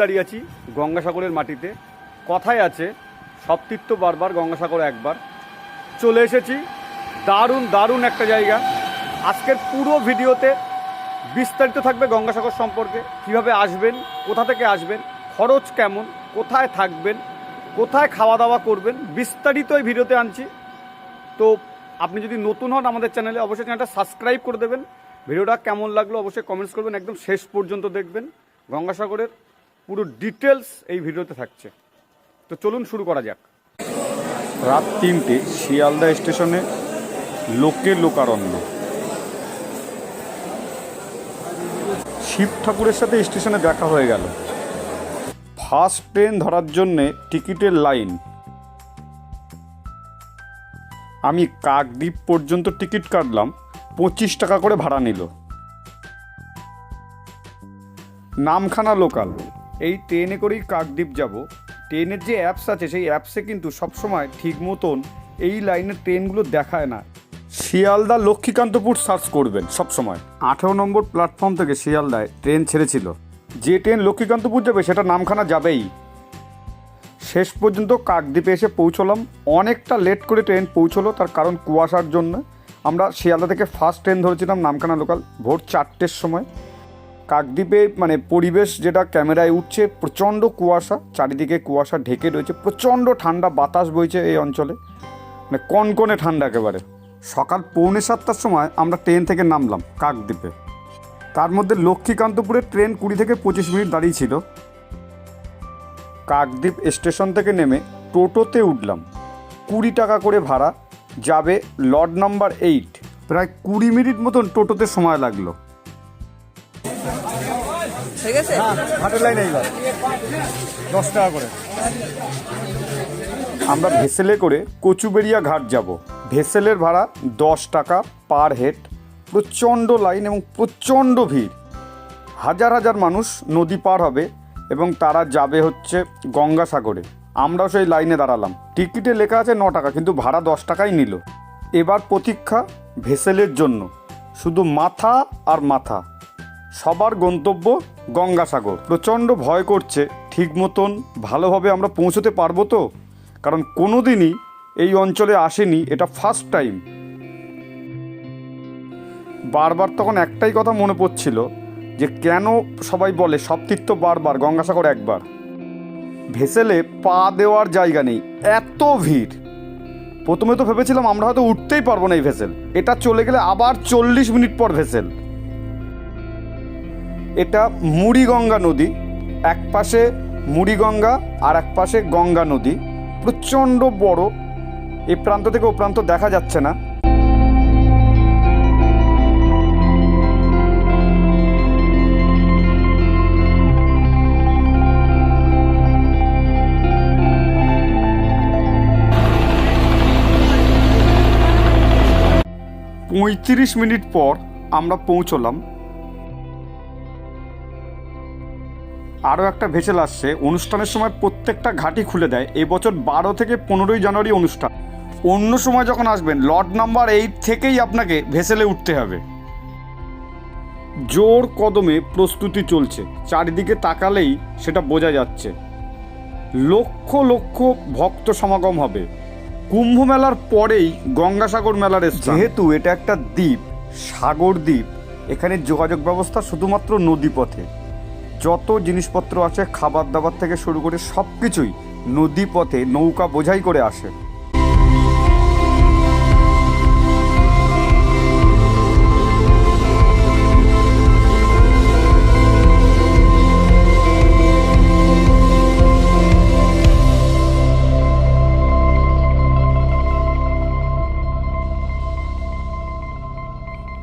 দাঁড়িয়ে আছি, গঙ্গাসাগরের মাটিতে। কথায় আছে সব তীর্থ বারবার, গঙ্গাসাগর একবার। চলে এসেছি, দারুণ দারুণ একটা জায়গা। আজকের পুরো ভিডিওতে বিস্তারিত থাকবে গঙ্গাসাগর সম্পর্কে, কীভাবে আসবেন, কোথা থেকে আসবেন, খরচ কেমন, কোথায় থাকবেন, কোথায় খাওয়া দাওয়া করবেন, বিস্তারিত এই ভিডিওতে আনছি। তো আপনি যদি নতুন হন আমাদের চ্যানেলে, অবশ্যই চ্যানেলটা সাবস্ক্রাইব করে দেবেন। ভিডিওটা কেমন লাগল অবশ্যই কমেন্টস করবেন, একদম শেষ পর্যন্ত দেখবেন। গঙ্গাসাগরের পুরো ডিটেলস এই ভিডিওতে থাকছে। তো চলুন শুরু করা যাক। রাত তিনটে শিয়ালদা স্টেশনে লোকে লোকারণ্য। শিব ঠাকুরের সাথে স্টেশনে দেখা হয়ে গেল। ফার্স্ট ট্রেন ধরার জন্যে টিকিটের লাইন। আমি কাকদ্বীপ পর্যন্ত টিকিট কাটলাম, পঁচিশ টাকা করে ভাড়া নিল। নামখানা লোকাল। এই ট্রেনে করেই কাকদ্বীপ যাব। ট্রেনের যে অ্যাপস আছে, সেই অ্যাপসে কিন্তু সবসময় ঠিক মতন এই লাইনের ট্রেনগুলো দেখায় না। শিয়ালদা লক্ষ্মীকান্তপুর সার্চ করবেন সবসময়। আঠেরো নম্বর প্ল্যাটফর্ম থেকে শিয়ালদায় ট্রেন ছেড়েছিল। যে ট্রেন লক্ষ্মীকান্তপুর যাবে, সেটা নামখানা যাবেই। শেষ পর্যন্ত কাকদ্বীপে এসে পৌঁছলাম। অনেকটা লেট করে ট্রেন পৌঁছলো, তার কারণ কুয়াশার জন্য। আমরা শিয়ালদা থেকে ফার্স্ট ট্রেন ধরেছিলাম নামখানা লোকাল ভোর চারটের সময়। কাকদ্বীপে মানে পরিবেশ যেটা ক্যামেরায় উঠছে, প্রচণ্ড কুয়াশা, চারিদিকে কুয়াশা ঢেকে রয়েছে, প্রচণ্ড ঠান্ডা, বাতাস বইছে এই অঞ্চলে। মানে কনকনে ঠান্ডা একেবারে। সকাল পৌনে সাতটার সময় আমরা ট্রেন থেকে নামলাম কাকদ্বীপে। তার মধ্যে লক্ষ্মীকান্তপুরের ট্রেন কুড়ি থেকে পঁচিশ মিনিট দাঁড়িয়ে ছিল। কাকদ্বীপ স্টেশন থেকে নেমে টোটোতে উঠলাম। কুড়ি টাকা করে ভাড়া, যাবে লড নাম্বার এইট। প্রায় কুড়ি মিনিট মতন টোটোতে সময় লাগল। আমরা ভেসেলে করে কচুবেড়িয়া ঘাট যাব। ভেসেলের ভাড়া দশ টাকা পার হেড। প্রচণ্ড লাইন এবং প্রচণ্ড ভিড়। হাজার হাজার মানুষ নদী পার হবে এবং তারা যাবে হচ্ছে গঙ্গাসাগরে। আমরাও সেই লাইনে দাঁড়ালাম। টিকিটে লেখা আছে ন টাকা, কিন্তু ভাড়া দশ টাকাই নিল। এবার প্রতীক্ষা ভেসেলের জন্য। শুধু মাথা আর মাথা। সবার গন্তব্য গঙ্গাসাগর। প্রচণ্ড ভয় করছে, ঠিক মতন ভালোভাবে আমরা পৌঁছতে পারব তো? কারণ কোনো দিনই এই অঞ্চলে আসেনি এটা ফার্স্ট টাইম বারবার তখন একটাই কথা মনে পড়ছিল যে কেন সবাই বলে সব তীর্থ বারবার, গঙ্গাসাগর একবার। ভেসেলে পা দেওয়ার জায়গা নেই, এত ভিড়। প্রথমে তো ভেবেছিলাম আমরা হয়তো উঠতেই পারব না এই ভেসেল। এটা চলে গেলে আবার চল্লিশ মিনিট পর ভেসেল। এটা মুড়িগঙ্গা নদী। এক পাশে মুড়িগঙ্গা আর এক পাশে গঙ্গা নদী। প্রচণ্ড বড়। এ প্রান্ত থেকে ও প্রান্ত দেখা যাচ্ছে না। পঁয়ত্রিশ মিনিট পর আমরা পৌঁছলাম। আরও একটা ভেসেল আসছে। অনুষ্ঠানের সময় প্রত্যেকটা ঘাটি খুলে দেয়। এবছর বারো থেকে পনেরোই জানুয়ারি অনুষ্ঠান। অন্য সময় যখন আসবেন লট নাম্বার এইট থেকেই আপনাকে ভেসেলে উঠতে হবে। জোর কদমে প্রস্তুতি চলছে। চারিদিকে তাকালেই সেটা বোঝা যাচ্ছে। লক্ষ লক্ষ ভক্ত সমাগম হবে। কুম্ভ মেলার পরেই গঙ্গাসাগর মেলার। যেহেতু এটা একটা দ্বীপ, সাগর দ্বীপ, এখানে যোগাযোগ ব্যবস্থা শুধুমাত্র নদীপথে। যত জিনিসপত্র আছে খাবার দাবার থেকে শুরু করে সব কিছুই নদী পথে নৌকা বোঝাই করে আসে।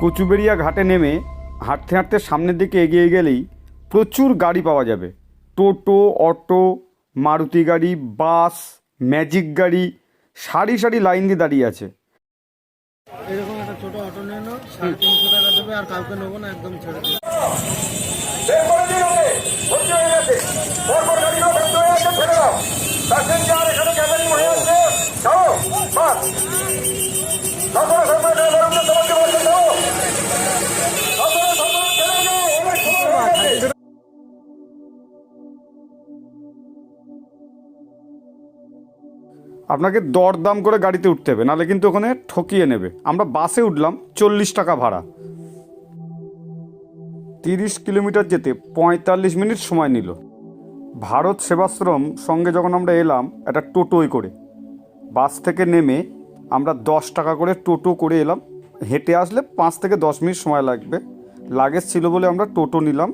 কচুবেড়িয়া ঘাটে নেমে হাঁটতে হাঁটতে সামনের দিকে এগিয়ে গেলেই প্রচুর গাড়ি পাওয়া যাবে। টোটো অটো মারুতি গাড়ি বাস ম্যাজিক গাড়ি সারি সারি লাইন দিয়ে দাঁড়িয়ে আছে। এরকম একটা ছোট অটো নিয়ে নাও সাড়ে তিনশো টাকা দেবে আর কাউকে নেব না একদম ছেড়ে দেবে। আপনাকে দরদাম করে গাড়িতে উঠতে হবে নাহলে কিন্তু ওখানে ঠকিয়ে নেবে। আমরা বাসে উঠলাম, চল্লিশ টাকা ভাড়া। তিরিশ কিলোমিটার যেতে পঁয়তাল্লিশ মিনিট সময় নিল। ভারত সেবাশ্রম সঙ্গে যখন আমরা এলাম, একটা টোটোয় করে। বাস থেকে নেমে আমরা দশ টাকা করে টোটো করে এলাম। হেঁটে আসলে পাঁচ থেকে দশ মিনিট সময় লাগবে। লাগেজ ছিল বলে আমরা টোটো নিলাম,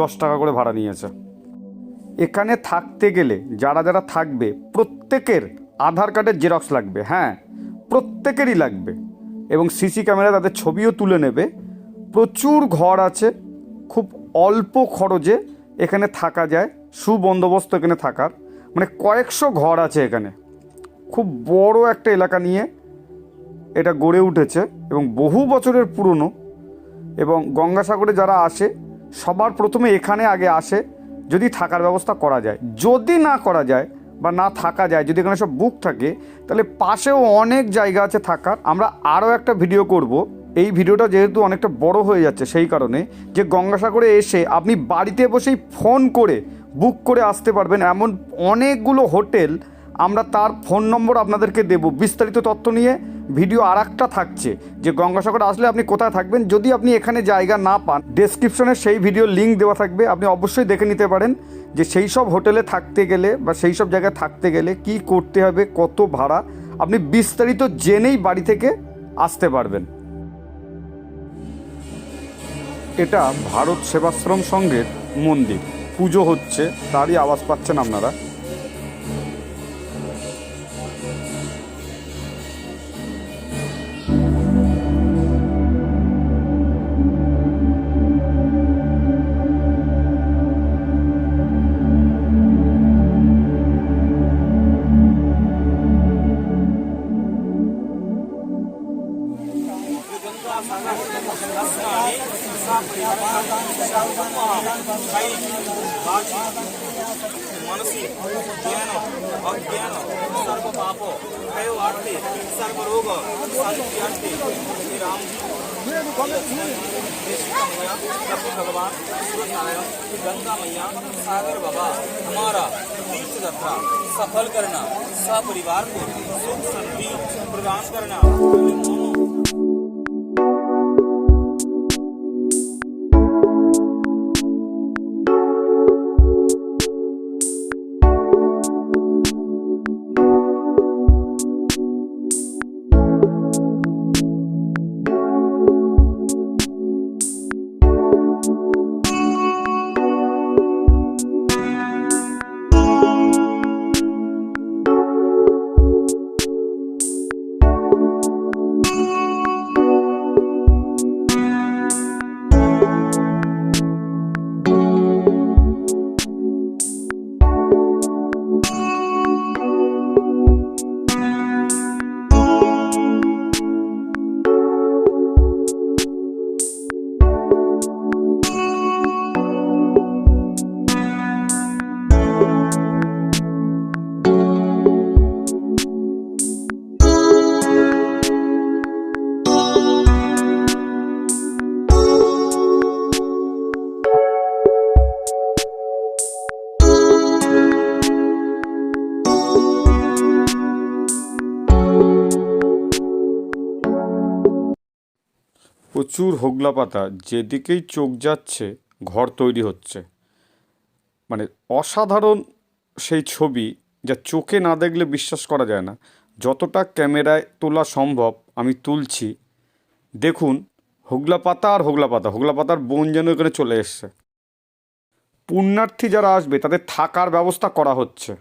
দশ টাকা করে ভাড়া নিয়েছে। এখানে থাকতে গেলে, যারা যারা থাকবে, প্রত্যেকের আধার কার্ডের জেরক্স লাগবে হ্যাঁ প্রত্যেকেরই লাগবে। এবং সিসি ক্যামেরা তাদের ছবিও তুলে নেবে। প্রচুর ঘর আছে, খুব অল্প খরচে এখানে থাকা যায়, সুবন্দোবস্ত এখানে থাকার। মানে কয়েকশো ঘর আছে এখানে। খুব বড় একটা এলাকা নিয়ে এটা গড়ে উঠেছে এবং বহু বছরের পুরনো। এবং গঙ্গাসাগরে যারা আসে, সবার প্রথমে এখানে আগে আসে, যদি থাকার ব্যবস্থা করা যায়। যদি না করা যায় বা না থাকা যায়, যদি এখানে সব বুক থাকে, তাহলে পাশেও অনেক জায়গা আছে থাকার। আমরা আরও একটা ভিডিও করব। এই ভিডিওটা যেহেতু অনেকটা বড় হয়ে যাচ্ছে, সেই কারণে যে গঙ্গাসাগরে এসে আপনি বাড়িতে বসেই ফোন করে বুক করে আসতে পারবেন। এমন অনেকগুলো হোটেল আমরা তার ফোন নম্বর আপনাদেরকে দেব। বিস্তারিত তথ্য নিয়ে ভিডিও আর থাকছে, যে গঙ্গাসাগর আসলে আপনি কোথায় থাকবেন। যদি আপনি এখানে জায়গা না পান ডেসক্রিপশনে সেই ভিডিও লিঙ্ক দেওয়া থাকবে। আপনি অবশ্যই দেখে নিতে পারেন। যে সেই সব হোটেলে থাকতে গেলে বা সেই সব জায়গায় থাকতে গেলে কি করতে হবে, কত ভাড়া, আপনি বিস্তারিত জেনেই বাড়ি থেকে আসতে পারবেন। এটা ভারত সেবাশ্রম সংঘের মন্দির। পুজো হচ্ছে, তারই আওয়াজ পাচ্ছেন আপনারা। श्री राम भगवान नारायण गंगा मैया, सागर बाबा, हमारा तीर्थ यात्रा सफल करना, सपरिवार को सुख शांति प्रदान करना। প্রচুর হোগলা পাতা যেদিকেই চোখ যাচ্ছে, ঘর তৈরি হচ্ছে। মানে অসাধারণ সেই ছবি যা চোখে না দেখলে বিশ্বাস করা যায় না। যতটা ক্যামেরায় তোলা সম্ভব আমি তুলছি। দেখুন হোগলা পাতা আর হোগলা পাতা হোগলা পাতার বোন যেন এখানে চলে এসছে। পুণ্যার্থী যারা আসবে, তাদের থাকার ব্যবস্থা করা হচ্ছে।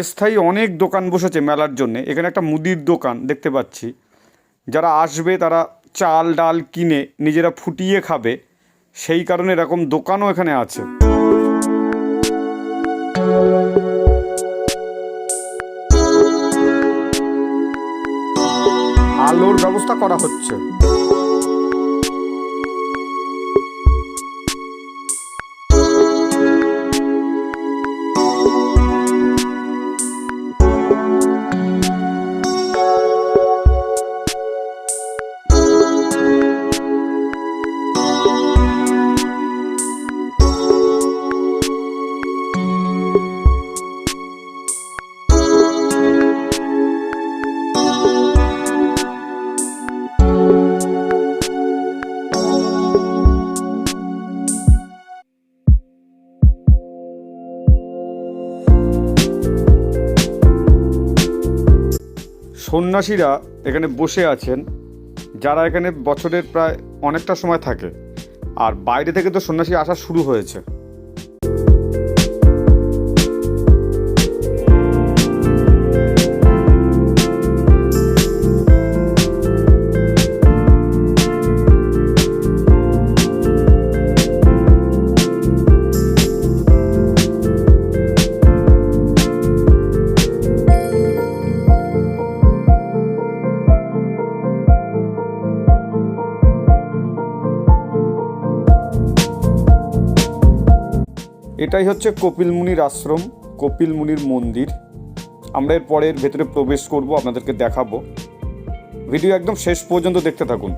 অস্থায়ী অনেক দোকান বসেছে মেলার জন্য। এখানে একটা মুদির দোকান দেখতে পাচ্ছি। যারা আসবে তারা চাল, ডাল কিনে নিজেরা ফুটিয়ে খাবে। সেই কারণে এরকম দোকানও এখানে আছে। আলোর ব্যবস্থা করা হচ্ছে। সন্ন্যাসীরা এখানে বসে আছেন, যারা এখানে বছরের প্রায় অনেকটা সময় থাকে। আর বাইরে থেকে তো সন্ন্যাসী আসা শুরু হয়েছে। এটাই হচ্ছে কপিল মুনির আশ্রম, কপিল মুনির মন্দির। আমরা এর পরের ভেতরে প্রবেশ করব, আপনাদেরকে দেখাবো। ভিডিও একদম শেষ পর্যন্ত দেখতে থাকুন।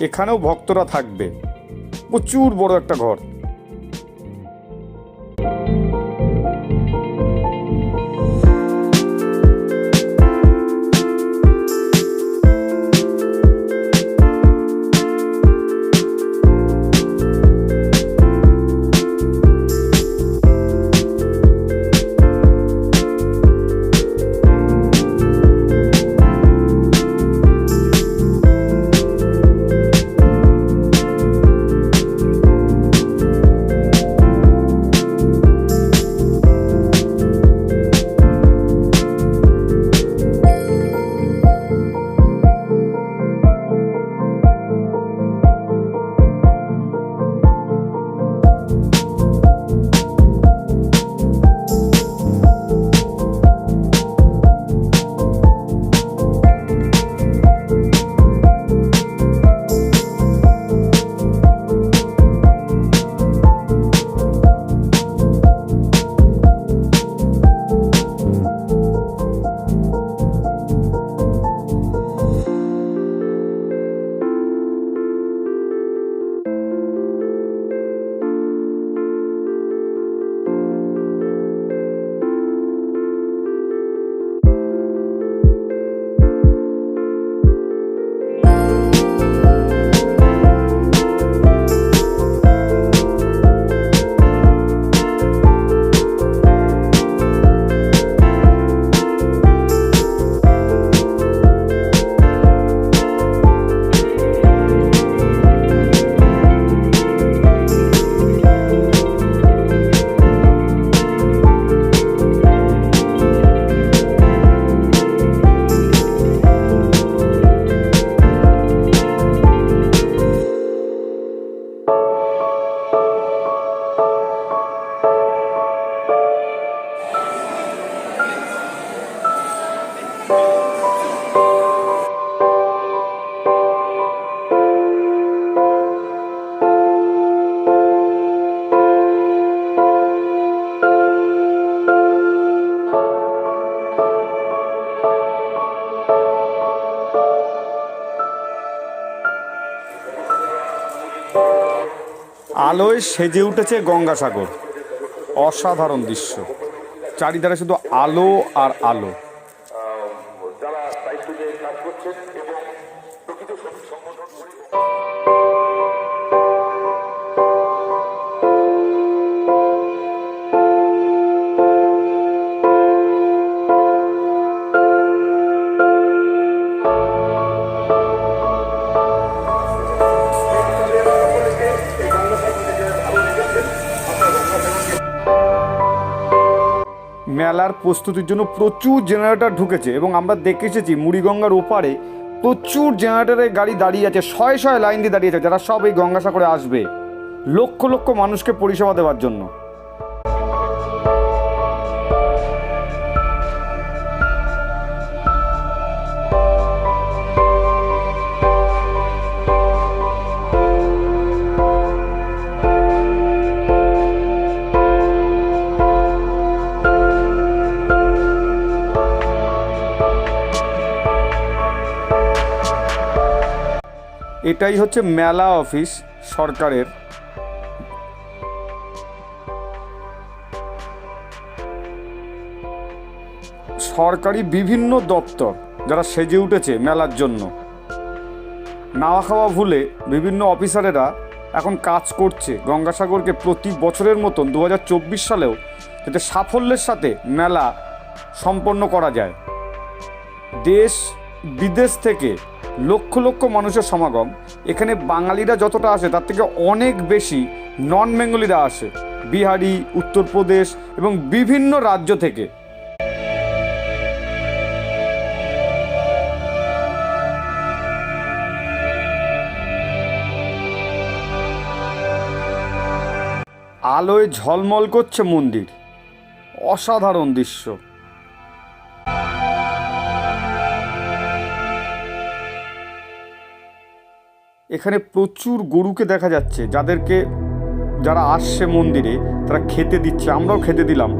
এখানেও ভক্তরা থাকবে। প্রচুর বড় একটা ঘর। আলোয় সেজে উঠেছে গঙ্গাসাগর। অসাধারণ দৃশ্য। চারিধারে শুধু আলো আর আলো। প্রস্তুতির জন্য প্রচুর জেনারেটর ঢুকেছে এবং আমরা দেখে এসেছি মুড়িগঙ্গার ওপারে প্রচুর জেনারেটরের গাড়ি দাঁড়িয়ে আছে, শয়ে শয়ে লাইন দিয়ে দাঁড়িয়ে আছে, যারা সব এই গঙ্গাসাগরে আসবে। লক্ষ লক্ষ মানুষকে পরিষেবা দেওয়ার জন্য। এটাই হচ্ছে মেলা অফিস সরকারের। সরকারি বিভিন্ন দপ্তর যারা সেজে উঠেছে মেলার জন্য। নাওয়া খাওয়া ভুলে বিভিন্ন অফিসারেরা এখন কাজ করছে। গঙ্গাসাগরকে প্রতি বছরের মতন দু হাজার চব্বিশ সালেও যাতে সাফল্যের সাথে মেলা সম্পন্ন করা যায়। দেশ বিদেশ থেকে লক্ষ লক্ষ মানুষের সমাগম। এখানে বাঙালিরা যতটা আসে তার থেকে অনেক বেশি নন বেঙ্গলিরা আসে। বিহারি, উত্তরপ্রদেশ এবং বিভিন্ন রাজ্য থেকে। আলোয় ঝলমল করছে মন্দির। অসাধারণ দৃশ্য। এখানে প্রচুর গরুকে দেখা যাচ্ছে, যাদেরকে যারা আসছে মন্দিরে, তারা খেতে দিচ্ছে, আমরাও খেতে দিলাম।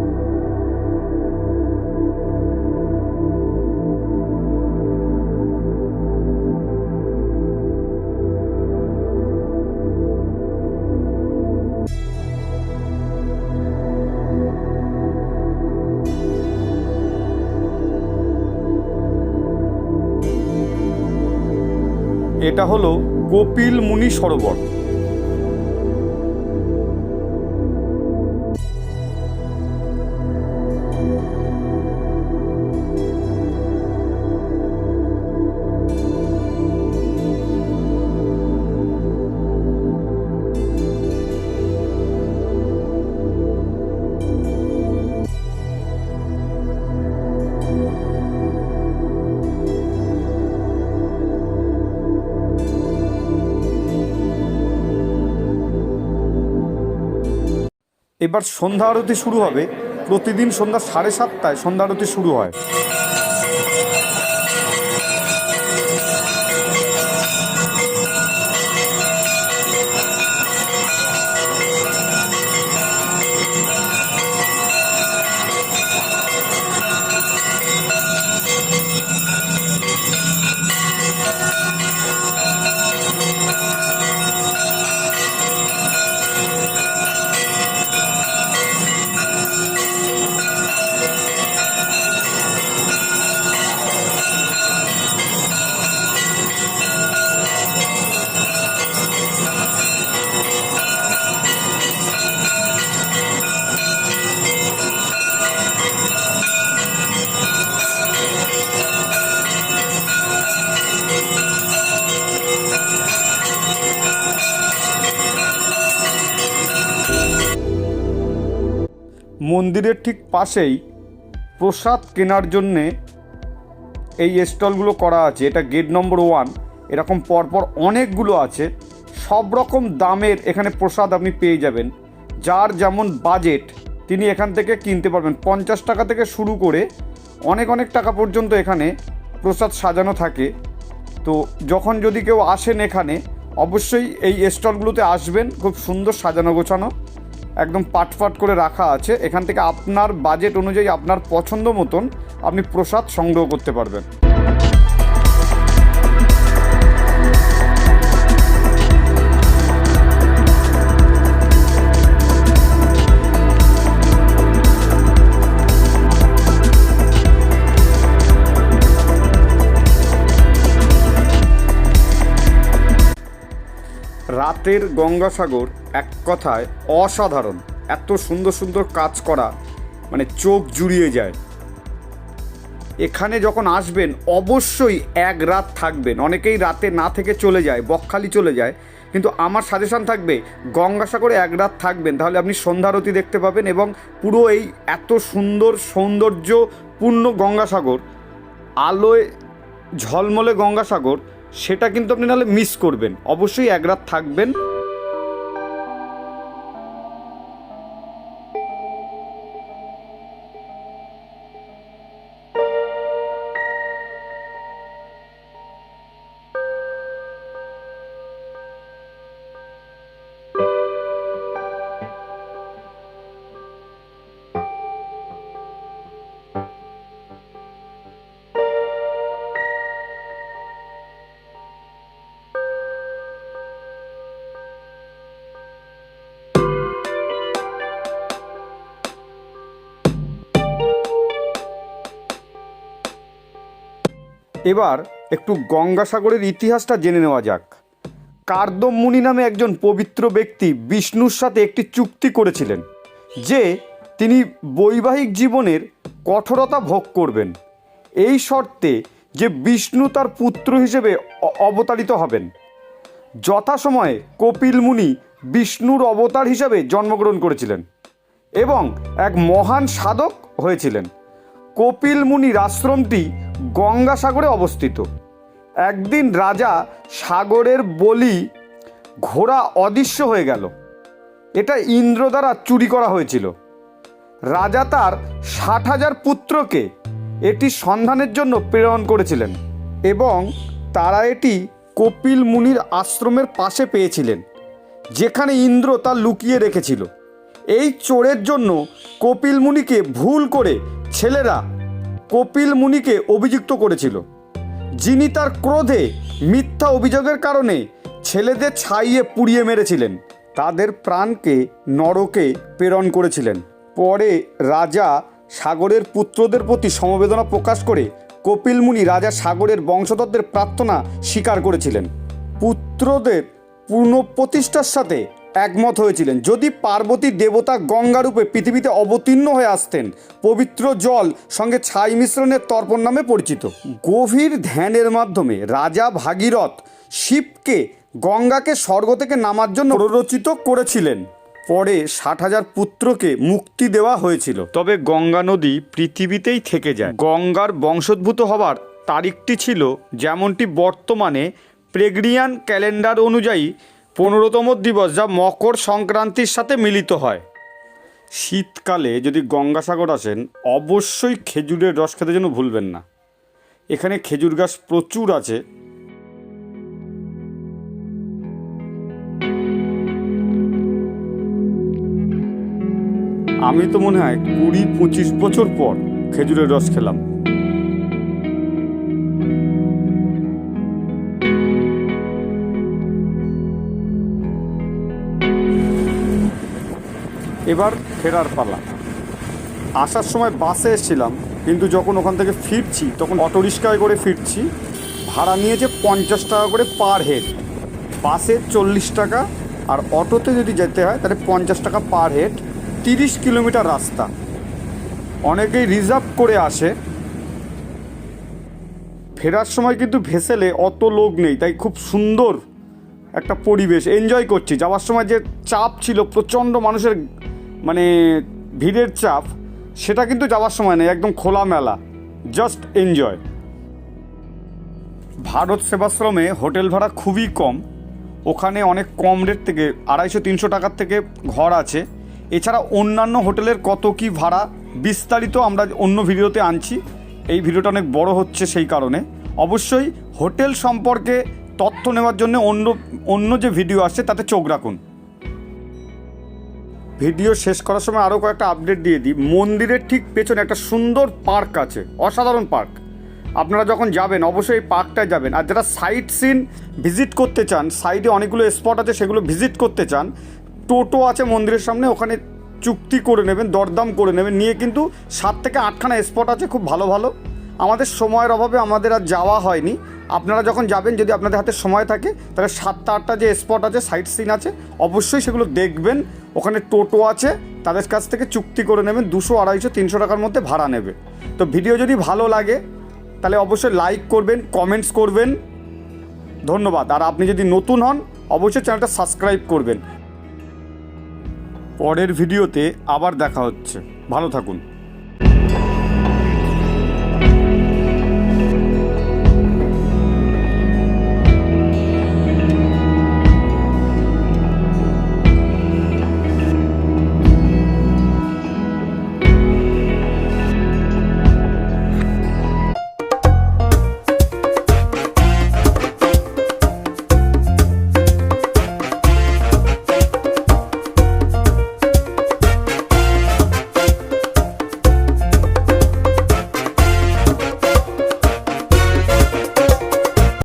এটা হলো কপিল মুনি সরোবর। এবার সন্ধ্যা আরতি শুরু হবে। প্রতিদিন সন্ধ্যা সাড়ে সাতটায় সন্ধ্যা আরতি শুরু হয়। মন্দিরের ঠিক পাশেই প্রসাদ কেনার জন্যে এই স্টলগুলো করা আছে। এটা গেট নম্বর ওয়ান। এরকম পরপর অনেকগুলো আছে। সব রকম দামের এখানে প্রসাদ আপনি পেয়ে যাবেন। যার যেমন বাজেট, তিনি এখান থেকে কিনতে পারবেন। পঞ্চাশ টাকা থেকে শুরু করে অনেক অনেক টাকা পর্যন্ত এখানে প্রসাদ সাজানো থাকে। তো যখন যদি কেউ আসেন এখানে, অবশ্যই এই স্টলগুলোতে আসবেন। খুব সুন্দর সাজানো গোছানো। একদম পাট পাট করে রাখা আছে। এখান থেকে আপনার বাজেট অনুযায়ী আপনার পছন্দ মতন আপনি প্রসাদ সংগ্রহ করতে পারবেন। রাতের গঙ্গাসাগর এক কথায় অসাধারণ। এত সুন্দর সুন্দর কাজ করা মানে চোখ জুড়িয়ে যায়। এখানে যখন আসবেন, অবশ্যই এক রাত থাকবেন। অনেকেই রাতে না থেকে চলে যায়, বকখালি চলে যায়। কিন্তু আমার সাজেশান থাকবে, গঙ্গাসাগরে এক রাত থাকবেন। তাহলে আপনি সন্ধ্যারতি দেখতে পাবেন এবং পুরো এই এত সুন্দর সৌন্দর্যপূর্ণ গঙ্গাসাগর, আলোয় ঝলমলে গঙ্গাসাগর সেটা কিন্তু আপনি নাহলে মিস করবেন। অবশ্যই এক রাত থাকবেন। এবার একটু গঙ্গাসাগরের ইতিহাসটা জেনে নেওয়া যাক। কার্দম মুনি নামে একজন পবিত্র ব্যক্তি বিষ্ণুর সাথে একটি চুক্তি করেছিলেন, যে তিনি বৈবাহিক জীবনের কঠোরতা ভোগ করবেন। এই শর্তে যে বিষ্ণু তার পুত্র হিসেবে অবতারিত হবেন। যথাসময়ে কপিল মুনি বিষ্ণুর অবতার হিসাবে জন্মগ্রহণ করেছিলেন এবং এক মহান সাধক হয়েছিলেন। কপিল মুনির আশ্রমটি গঙ্গাসাগরে অবস্থিত। একদিন রাজা সাগরের বলি ঘোড়া অদৃশ্য হয়ে গেল। এটা ইন্দ্র দ্বারা চুরি করা হয়েছিল। রাজা তার ষাট হাজার পুত্রকে এটি সন্ধানের জন্য প্রেরণ করেছিলেন এবং তারা এটি কপিল মুনির আশ্রমের পাশে পেয়েছিলেন, যেখানে ইন্দ্র তা লুকিয়ে রেখেছিল। এই চোরের জন্য কপিল মুনিকে ভুল করে ছেলেরা কপিল মুনিকে অভিযুক্ত করেছিল। যিনি তার ক্রোধে মিথ্যা অভিযোগের কারণে ছেলেদের ছাইয়ে পুড়িয়ে মেরেছিলেন। তাদের প্রাণকে নরকে প্রেরণ করেছিলেন। পরে রাজা সাগরের পুত্রদের প্রতি সমবেদনা প্রকাশ করে কপিল মুনি রাজা সাগরের বংশধরদের প্রার্থনা স্বীকার করেছিলেন। পুত্রদের পুনঃপ্রতিষ্ঠার সাথে একমত হয়েছিলেন। যদি পার্বতী দেবতা গঙ্গারূপে পৃথিবীতে অবতীর্ণ হয়ে আসতেন, পবিত্র জল সঙ্গে ছাই মিশ্রণের তর্পণ নামে পরিচিত। গভীর ধ্যানের মাধ্যমে রাজা ভাগীরথ শিবকে গঙ্গাকে স্বর্গ থেকে নামার জন্য প্ররোচিত করেছিলেন। পরে ষাট হাজার পুত্রকে মুক্তি দেওয়া হয়েছিল। তবে গঙ্গা নদী পৃথিবীতেই থেকে যায়। গঙ্গার বংশোদ্ভূত হবার তারিখটি ছিল, যেমনটি বর্তমানে প্রেগরিয়ান ক্যালেন্ডার অনুযায়ী পনেরোতম দিবস যা মকর সংক্রান্তির সাথে মিলিত হয়। শীতকালে যদি গঙ্গাসাগর আসেন, অবশ্যই খেজুরের রস খেতে যেন ভুলবেন না। এখানে খেজুর গাছ প্রচুর আছে। আমি তো মনে হয় কুড়ি পঁচিশ বছর পর খেজুরের রস খেলাম। এবার ফেরার পালা। আসার সময় বাসে এসেছিলাম, কিন্তু যখন ওখান থেকে ফিরছি, তখন অটোরিক্সায় করে ফিরছি, ভাড়া নিয়েছে পঞ্চাশ টাকা করে পার হেড বাসে চল্লিশ টাকা আর অটোতে যদি যেতে হয়, তাহলে পঞ্চাশ টাকা পার হেড তিরিশ কিলোমিটার রাস্তা। অনেকেই রিজার্ভ করে আসে। ফেরার সময় কিন্তু ভেসেলে অত লোক নেই, তাই খুব সুন্দর একটা পরিবেশ। এনজয় করছি। যাওয়ার সময় যে চাপ ছিল, প্রচণ্ড মানুষের মানে ভিড়ের চাপ, সেটা কিন্তু যাওয়ার সময় নেই, একদম খোলামেলা জাস্ট এনজয় ভারত সেবাশ্রমে হোটেল ভাড়া খুবই কম। ওখানে অনেক কম রেট থেকে, আড়াইশো, তিনশো টাকার থেকে ঘর আছে। এছাড়া অন্যান্য হোটেলের কত কি ভাড়া, বিস্তারিত আমরা অন্য ভিডিওতে আনছি। এই ভিডিওটা অনেক বড় হচ্ছে সেই কারণে। অবশ্যই হোটেল সম্পর্কে তথ্য নেওয়ার জন্য অন্য অন্য যে ভিডিও আসছে, তাতে চোখ রাখুন। ভিডিও শেষ করার সময় আরও কয়েকটা আপডেট দিয়ে দিই। মন্দিরের ঠিক পেছনে একটা সুন্দর পার্ক আছে, অসাধারণ পার্ক আপনারা যখন যাবেন, অবশ্যই এই পার্কটায় যাবেন। আর যারা সাইট সিন ভিজিট করতে চান সাইডে অনেকগুলো স্পট আছে, সেগুলো ভিজিট করতে চান, টোটো আছে মন্দিরের সামনে, ওখানে চুক্তি করে নেবেন, দরদাম করে নেবেন। নিয়ে কিন্তু সাত থেকে আটখানা স্পট আছে খুব ভালো ভালো। আমাদের সময়ের অভাবে আমাদের আর যাওয়া হয়নি। আপনারা যখন যাবেন, যদি আপনাদের হাতে সময় থাকে, তাহলে সাতটা আটটা যে স্পট আছে সাইট সিন আছে, অবশ্যই সেগুলো দেখবেন। ওখানে টোটো আছে, তাদের কাছ থেকে চুক্তি করে নেবেন, দুশো, আড়াইশো, তিনশো টাকার মধ্যে ভাড়া নেবে। তো ভিডিও যদি ভালো লাগে, তাহলে অবশ্যই লাইক করবেন কমেন্টস করবেন। ধন্যবাদ। আর আপনি যদি নতুন হন, অবশ্যই চ্যানেলটা সাবস্ক্রাইব করবেন। পরের ভিডিওতে আবার দেখা হচ্ছে। ভালো থাকুন।